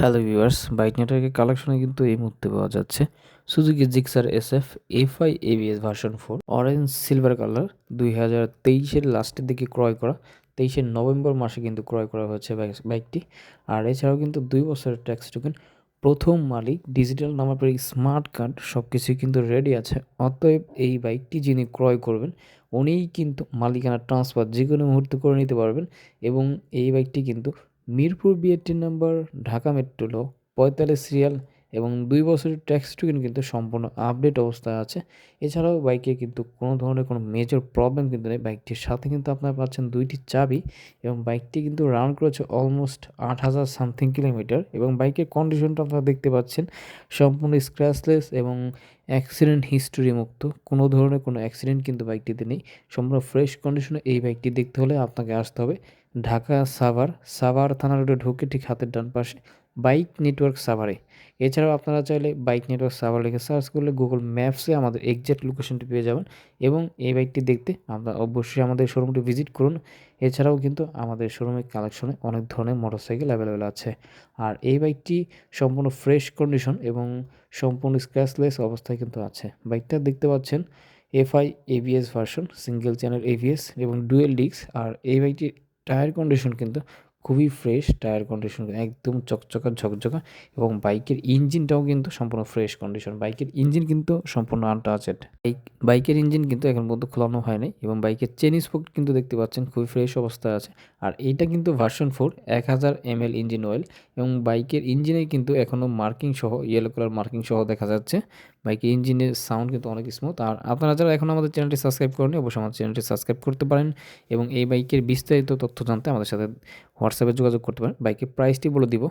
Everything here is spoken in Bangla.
হ্যালো ভিউয়ার্স বাইক নেটওয়ার্কের কালেকশনে কিন্তু এই মুহূর্তে পাওয়া যাচ্ছে Suzuki Gixxer S F F I ABS version four orange silver colour দুই হাজার তেইশের লাস্টের দিকে ক্রয় করা তেইশের নভেম্বর মাসে কিন্তু ক্রয় করা হয়েছে বাইকটি আর এছাড়াও কিন্তু দুই বছরের ট্যাক্স টোকেন প্রথম মালিক ডিজিটাল নামার পরে স্মার্ট কার্ড সব কিছুই কিন্তু রেডি আছে। অতএব এই বাইকটি যিনি ক্রয় করবেন, উনিই কিন্তু মালিকানা ট্রান্সফার যে কোনো মুহূর্তে করে নিতে পারবেন এবং এই বাইকটি কিন্তু মিরপুর বিএটির নাম্বার ঢাকা মেট্রো ল, পঁয়তাল্লিশ সিরিয়াল এবং দুই বছরের ট্যাক্স টোকেন কিন্তু সম্পূর্ণ আপডেট অবস্থায় আছে। এছাড়াও বাইকে কিন্তু কোনো ধরনের কোনো মেজর প্রবলেম কিন্তু নেই। বাইকটির সাথে কিন্তু আপনারা পাচ্ছেন দুইটি চাবি এবং বাইকটি কিন্তু রান করেছে অলমোস্ট আট হাজার সামথিং কিলোমিটার এবং বাইকের কন্ডিশনটা আপনারা দেখতে পাচ্ছেন, সম্পূর্ণ স্ক্র্যাচলেস এবং অ্যাক্সিডেন্ট হিস্টোরি মুক্ত। কোনো ধরনের কোনো অ্যাক্সিডেন্ট কিন্তু বাইকটিতে নেই। সম্পূর্ণ ফ্রেশ কন্ডিশনে এই বাইকটি দেখতে হলে আপনাকে আসতে হবে। ঢাকা সাভার সাভার থানা রোডে ঢুকে ঠিক হাতের ডান পাশে বাইক নেটওয়ার্ক সাভারে। এছাড়াও আপনারা চাইলে বাইক নেটওয়ার্ক সাভার লিখে সার্চ করলে গুগল ম্যাপসে আমাদের এক্সাক্ট লোকেশনটি পেয়ে যাবেন এবং এই বাইকটি দেখতে আপনারা অবশ্যই আমাদের শোরুমটি ভিজিট করুন। এছাড়াও কিন্তু আমাদের শোরুমের কালেকশনে অনেক ধরনের মোটরসাইকেল অ্যাভেলেবেল আছে। আর এই বাইকটি সম্পূর্ণ ফ্রেশ কন্ডিশন এবং সম্পূর্ণ স্ক্র্যাচলেস অবস্থায় কিন্তু আছে। বাইকটা দেখতে পাচ্ছেন FI ABS version single channel ABS এবং ডুয়েল ডিস্ক আর এই বাইকটির টায়ার কন্ডিশন কিন্তু খুবই ফ্রেশ টায়ার কন্ডিশন একদম চকচকা, ঝকঝকা এবং বাইকের ইঞ্জিনটাও কিন্তু সম্পূর্ণ ফ্রেশ কন্ডিশন বাইকের ইঞ্জিন কিন্তু সম্পূর্ণ আনটাচেড বাইক বাইকের ইঞ্জিন কিন্তু এখন পর্যন্ত খোলানো হয়নি এবং বাইকের চেন স্পোক কিন্তু দেখতে পাচ্ছেন খুবই ফ্রেশ অবস্থায় আছে। আর এইটা কিন্তু ভার্সন ফোর এক হাজার এম ইঞ্জিন অয়েল এবং বাইকের ইঞ্জিনে কিন্তু এখনও মার্কিং সহ ইয়েলো কালার মার্কিং সহ দেখা যাচ্ছে। বাইকের ইঞ্জিনের সাউন্ড কিন্তু অনেক স্মুথ আর আপনারা যারা এখন আমাদের চ্যানেলটি সাবস্ক্রাইব করেনি অবশ্যই আমাদের চ্যানেলটি সাবস্ক্রাইব করতে পারেন এবং এই বাইকের বিস্তারিত তথ্য জানতে আমাদের সাথে হোয়াটসঅ্যাপে যোগাযোগ করতে পারেন। বাইকের প্রাইসটি বলে দিব।